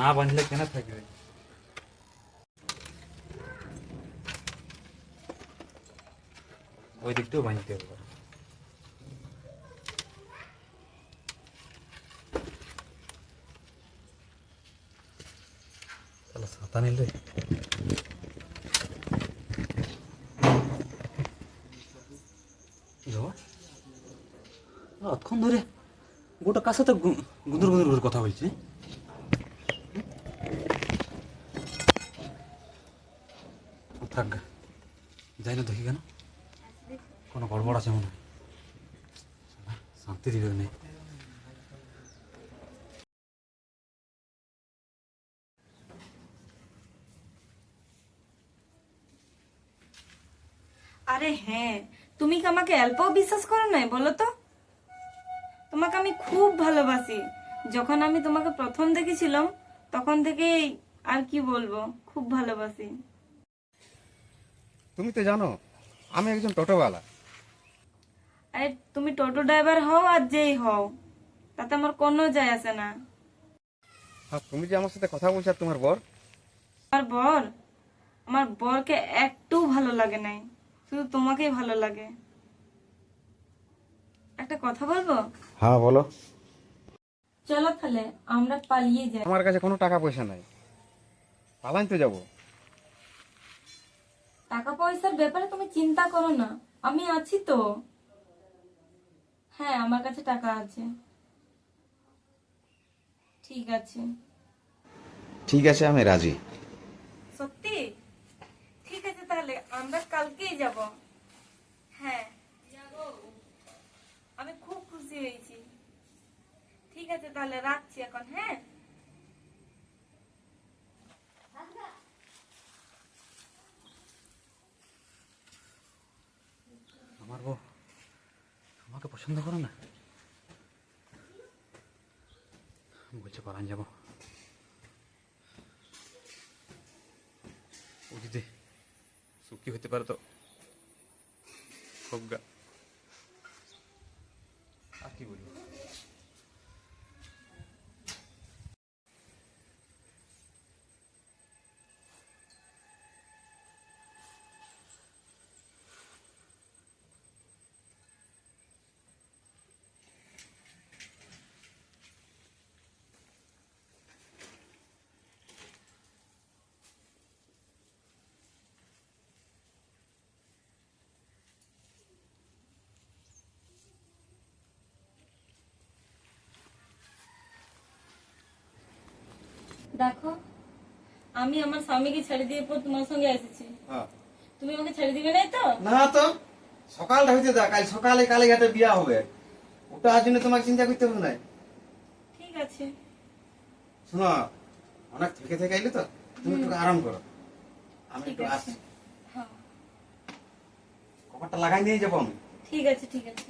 না বাঁধলে কেন থাকবে? ওই দিকটাও বাঁধতে হবে। তাহলে ছাতা নিলে? কি বাবা অতক্ষণ ধরে গোটা কার সাথে গু- গুদুর গুদুর করে কথা বলছে। যাই না দেখি কেন? কোনো গড়বড় আছে মনে শান্তি দিবে নেই। আরে হ্যাঁ তুমি কি আমাকে অল্পও বিশ্বাস করো নাই বলো তো? তোমাকে আমি খুব ভালোবাসি। যখন আমি তোমাকে প্রথম দেখেছিলাম, তখন থেকেই আর কি বলব, খুব ভালোবাসি। তুমি তো জানো আমি একজন টোটোওয়ালা। আরে তুমি টোটো ড্রাইভার হও আর যেই হও তাতে আমার কোনো যায় আসে না। আর তুমি যে আমার সাথে কথা বলছো আর তোমার বর? আমার বর? আমার বরকে একটু ভালো লাগে নাই শুধু তোমাকেই ভালো লাগে। একটা কথা বলব? হ্যাঁ বলো। চলো তাহলে আমরা পালিয়ে যাই। আমার কাছে কোনো টাকা পয়সা নাই। পালাইন তো যাব। টাকা পয়সার ব্যাপারে তুমি চিন্তা করো না। আমি আছি তো। হ্যাঁ আমার কাছে টাকা আছে। ঠিক আছে। ঠিক আছে, আমি রাজি সত্যি ঠিক আছে তাহলে আমরা কালকেই যাব হ্যাঁ আমি খুব খুশি হয়েছি ঠিক আছে তাহলে রাখছি এখন হ্যাঁ আমার বউ আমাকে পছন্দ করো না? বলছে, পালান যাব। যদি সুখী হতে পারে তো? খুব গা আর কি বলব? দেখো আমি আমার স্বামীকে ছেড়ে দিয়ে পর তোমার সঙ্গে এসেছি। হ্যাঁ। তুমি আমাকে ছেড়ে দিবে নাই তো? না তো সকালটা হইতে দা কাল সকালে কালে ঘাটে বিয়া হবে। ওটার জন্য তোমাকে চিন্তা করতে হবে না। ঠিক আছে। শোনো অনেক থেকে থেকে আইলে তো তুমি একটু আরাম করো। আমি একটু আসছি। হ্যাঁ। কপারটা লাগাই নিয়ে যাব আমি। ঠিক আছে ঠিক আছে।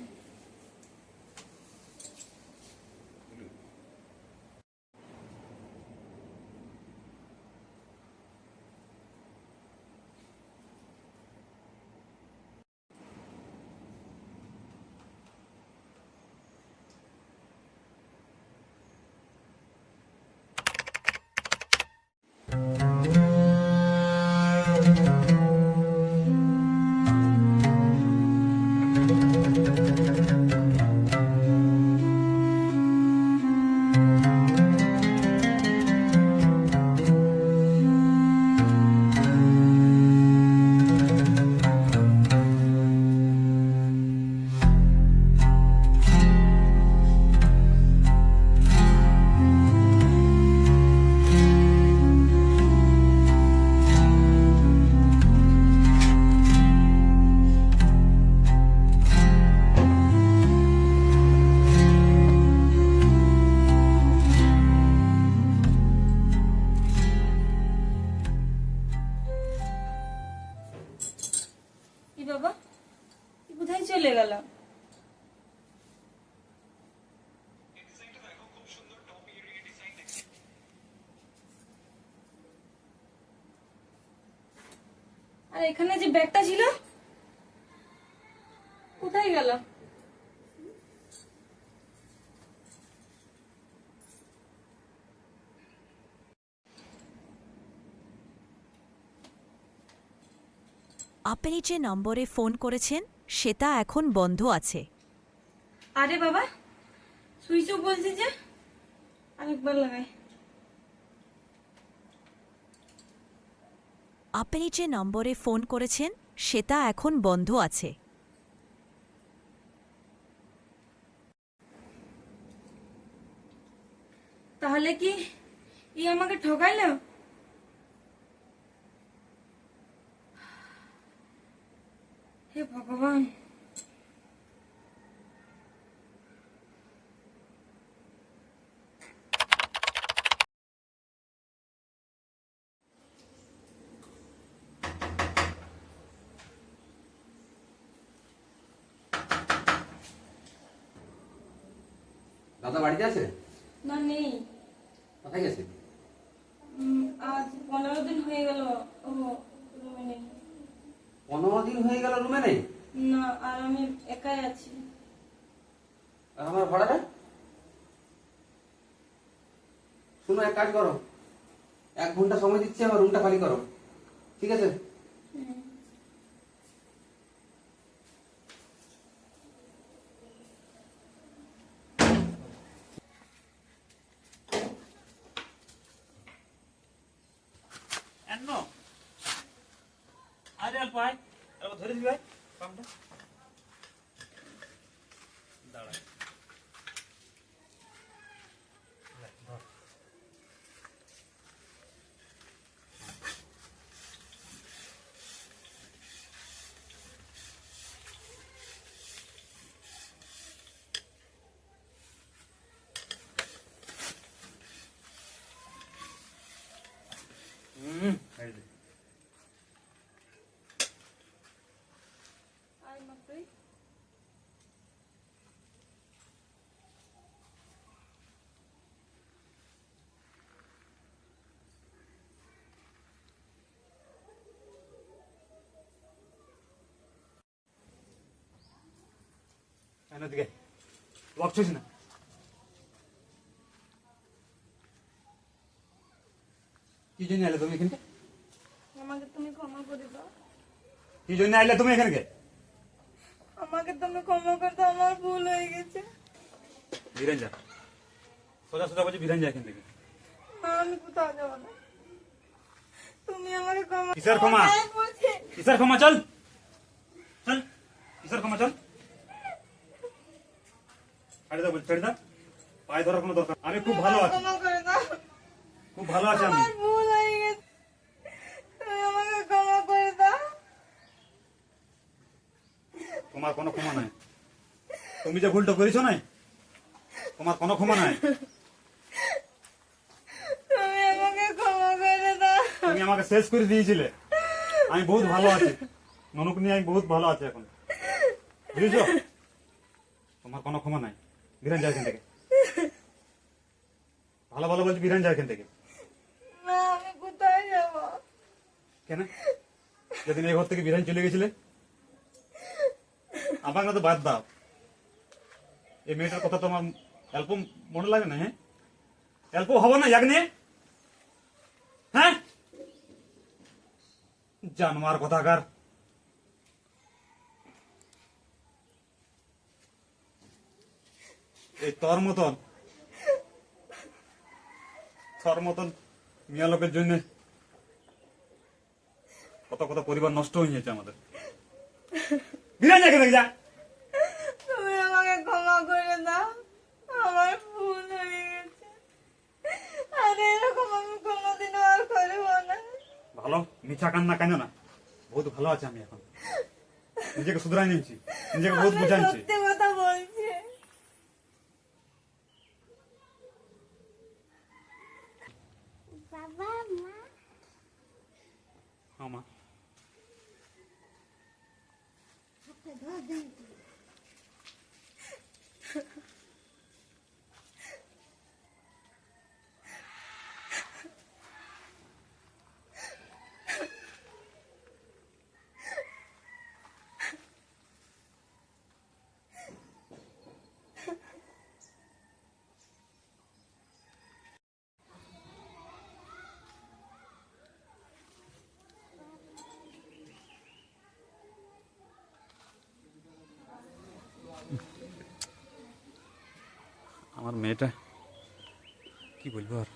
গেলাম আর এখানে যে ব্যাগটা ছিল কোথায় গেল? আপনি যে নম্বরে ফোন করেছেন সেটা এখন বন্ধ আছে। আরে বাবা সুইচ অফ বলছে যে? আরেকবার লাগাই। আপনি যে নম্বরে ফোন করেছেন সেটা এখন বন্ধ আছে। তাহলে কি ই আমাকে ঠকাইলো? হে ভগবান। দাদা বাড়িতে আছে? না নেই। কোথায় গেছে? হয়ে গেল রুমে নেই? না আর আমি একাই আছি। আর আমার ভাড়াটা? শুনো এক কাজ করো। এক ঘণ্টা সময় দিচ্ছি আমার রুমটা খালি করো। ঠিক আছে? এন্ন ধরে দিবি ভাই পাম্পটা দাঁড়া হুম এই যে আয় মা তুই এনে দিকে বকছিস না। কি জন্য আইলে তুমি এখানকে? আমাকে তুমি ক্ষমা করে দাও। কি জন্য আইলে তুমি এখানকে? আমাকে তুমি ক্ষমা করে দাও আমার ভুল হয়ে গেছে। বিরান যা। সোজা সোজা বলছি বিরান যা এখান থেকে। আমি কোথাও যাব না। তুমি আমাকে ক্ষমা কিসের ক্ষমা? আমি কিসের ক্ষমা? চল। চল। কিসের ক্ষমা? চল। ছেড়ে দাও বল দাও। পায়ে ধরার কোনো দরকার আমি খুব ভালো আছি। ক্ষমা করে দাও। খুব ভালো আছি আমি। আমার ভুল গেছে। তুমি আমাকে ক্ষমা করে দাও। তোমার কোনো ক্ষমা নাই। তুমি যে ভুলটা করেছ নাই তোমার কোনো ক্ষমা নাই। তুমি আমাকে শেষ করে দিয়েছিলে। আমি বহুত ভালো আছি। ননুক নিয়ে আমি বহুত ভালো আছি এখন। বুঝেছ? তোমার কোনো ক্ষমা নাই। বিরান যা এখান থেকে। ভালো ভালো বলছি বিরান যা এখান থেকে। না আমি কোথায় যাব? কেন? যেদিন এই ঘর থেকে বিরান চলে গেছিলে? আমাকে তো বাদ দাও। এই মেয়েটার কথা তোমার অল্প মনে লাগে না হ্যাঁ? অল্প হব না এক নিয়ে হ্যাঁ জানোয়ার কথাকার। এই তোর মতন। তোর মতন মিয়া লোকের জন্য কত কত পরিবার নষ্ট হয়ে গেছে আমাদের। যাকে দেখ যা। তুমি আমাকে ক্ষমা করে দাও। আমার ভুল হয়ে গেছে। আর এরকম আমি কোনোদিনও আর করব না। ভালো মিছা কান্না কেন না? বহুত ভালো আছে আমি এখন। নিজেকে শুধরাই নিয়েছি। নিজেকে বহুত বুঝাইছি সত্যি কথা বলছি বাবা মা আমা আমার মেয়েটা কি বলব আর?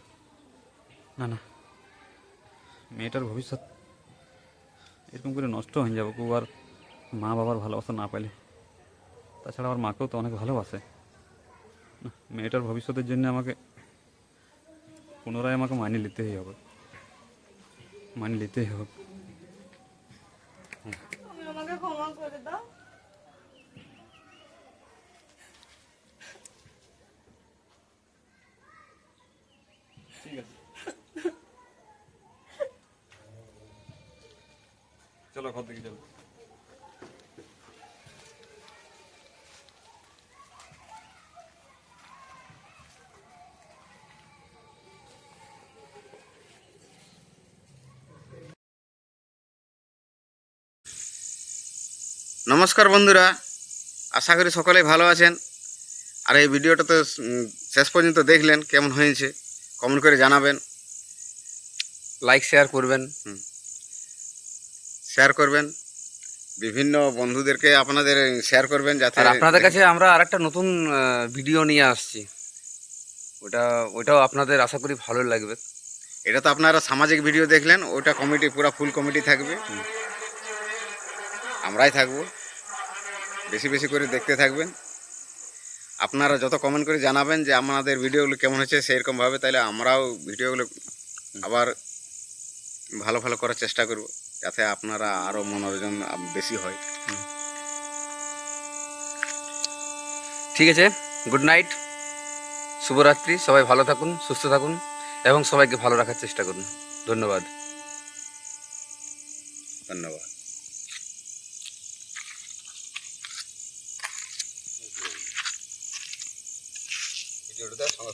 না না। মেয়েটার ভবিষ্যৎ এরকম করে নষ্ট হয়ে যাবে কেউ আর মা বাবার ভালোবাসা না পেলে। তাছাড়া আমার মাকেও তো অনেক ভালোবাসে। না, মেয়েটার ভবিষ্যতের জন্য আমাকে পুনরায় আমাকে মানিয়ে নিতেই হবে। মানিয়ে নিতেই হবে তুমি আমাকে ক্ষমা করে দাও ঠিক আছে। চলো ঘর দিকে চলো। নমস্কার বন্ধুরা আশা করি সকলেই ভালো আছেন। আর এই ভিডিওটা তো শেষ পর্যন্ত দেখলেন কেমন হয়েছে। কমেন্ট করে জানাবেন। লাইক শেয়ার করবেন। শেয়ার করবেন। বিভিন্ন বন্ধুদেরকে আপনাদের শেয়ার করবেন যাতে আপনাদের কাছে আমরা আরেকটা নতুন ভিডিও নিয়ে আসছি। ওটা ওটাও আপনাদের আশা করি ভালো লাগবে। এটা তো আপনারা সামাজিক ভিডিও দেখলেন ওটা কমিটি পুরো ফুল কমিটি থাকবে। আমরাই থাকব। বেশি বেশি করে দেখতে থাকবেন। আপনারা যত কমেন্ট করে জানাবেন যে আমাদের ভিডিওগুলো কেমন হচ্ছে সেইরকমভাবে তাহলে আমরাও ভিডিওগুলো আবার ভালো ভালো করার চেষ্টা করব যাতে আপনারা আরও মনোরঞ্জন বেশি হয়। ঠিক আছে গুড নাইট শুভরাত্রি সবাই ভালো থাকুন সুস্থ থাকুন এবং সবাইকে ভালো রাখার চেষ্টা করুন। ধন্যবাদ। ধন্যবাদ।